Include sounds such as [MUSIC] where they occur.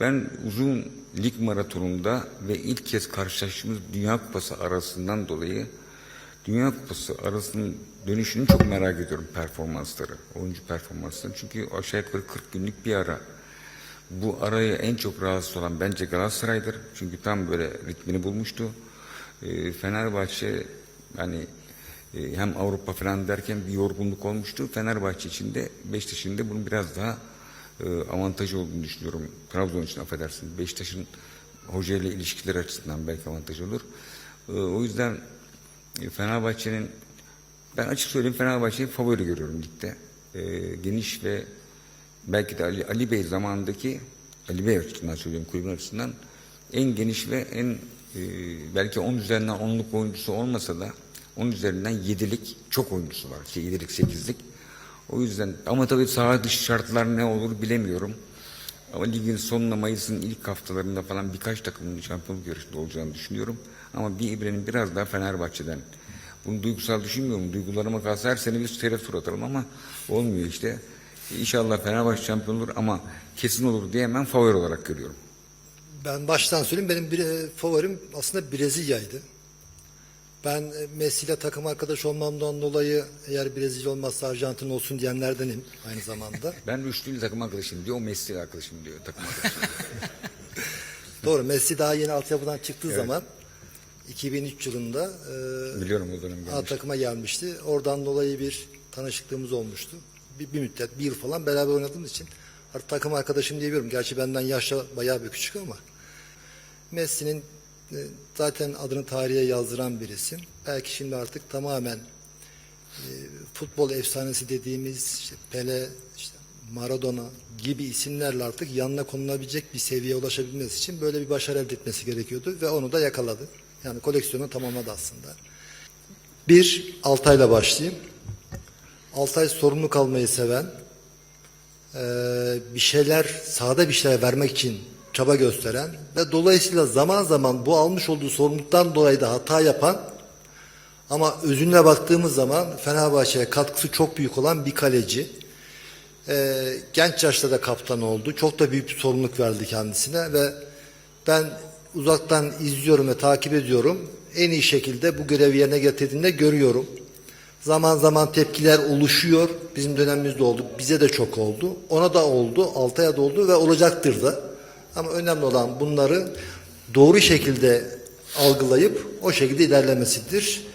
Ben uzun lig maratonunda ve ilk kez karşılaştığımız Dünya Kupası arasından dolayı Dünya Kupası arasının dönüşünü çok merak ediyorum performansları, oyuncu performansları. Çünkü aşağı yukarı 40 günlük bir ara. Bu arayı en çok rahatsız olan bence Galatasaray'dır. Çünkü tam böyle ritmini bulmuştu. Ee, Fenerbahçe yani e, hem Avrupa falan derken bir yorgunluk olmuştu. Fenerbahçe için de Beşiktaş'ın da bunun biraz daha avantajı olduğunu düşünüyorum. Trabzon için affedersin. Beşiktaş'ın hoca ile ilişkiler açısından belki avantaj olur. E, o yüzden e, Fenerbahçe'nin ben açık söyleyeyim Fenerbahçe'yi favori görüyorum ligde. E, geniş ve belki de Ali, Ali Bey zamanındaki Ali Bey açısından söylüyorum kulübün açısından en geniş ve en e, belki 10 üzerinden 10'luk oyuncusu olmasa da 10 üzerinden 7'lik çok oyuncusu var. Şey, 7'lik 8'lik. O yüzden ama tabii saha dışı şartlar ne olur bilemiyorum. Ama ligin sonuna Mayıs'ın ilk haftalarında falan birkaç takımın şampiyonluk yarışında olacağını düşünüyorum. Ama bir ibrenin biraz daha Fenerbahçe'den. Bunu duygusal düşünmüyorum. Duygularıma kalsa her sene bir şeref tur atarım ama olmuyor işte. İnşallah Fenerbahçe şampiyon olur ama kesin olur diyemem favori olarak görüyorum. Ben baştan söyleyeyim benim bir, e, favorim aslında Brezilya'ydı. Ben e, Messi ile takım arkadaş olmamdan dolayı eğer Brezilya olmazsa Arjantin olsun diyenlerdenim aynı zamanda. [LAUGHS] Ben Rüştü'yle takım arkadaşım diyor, o Messi ile arkadaşım diyor takım arkadaşım. [LAUGHS] Doğru Messi daha yeni altyapıdan çıktığı zaman 2003 yılında e, Biliyorum o dönem A takıma gelmişti. Oradan dolayı bir tanışıklığımız olmuştu. Bir, bir müddet, bir yıl falan beraber oynadığımız için artık takım arkadaşım diyebilirim. Gerçi benden yaşça bayağı bir küçük ama Messi'nin zaten adını tarihe yazdıran bir isim. Belki şimdi artık tamamen e, futbol efsanesi dediğimiz işte Pele, işte Maradona gibi isimlerle artık yanına konulabilecek bir seviyeye ulaşabilmesi için böyle bir başarı elde etmesi gerekiyordu ve onu da yakaladı. Yani koleksiyonu tamamladı aslında. Bir, Altay'la başlayayım. Altay sorumlu kalmayı seven, eee, bir şeyler, sahada bir şeyler vermek için çaba gösteren ve dolayısıyla zaman zaman bu almış olduğu sorumluluktan dolayı da hata yapan ama özüne baktığımız zaman Fenerbahçe'ye katkısı çok büyük olan bir kaleci. Ee, genç yaşta da kaptan oldu. Çok da büyük bir sorumluluk verdi kendisine ve ben uzaktan izliyorum ve takip ediyorum. En iyi şekilde bu görevi yerine getirdiğini de görüyorum. Zaman zaman tepkiler oluşuyor. Bizim dönemimizde oldu. Bize de çok oldu. Ona da oldu. Altay'a da oldu ve olacaktır da. Ama önemli olan bunları doğru şekilde algılayıp o şekilde ilerlemesidir.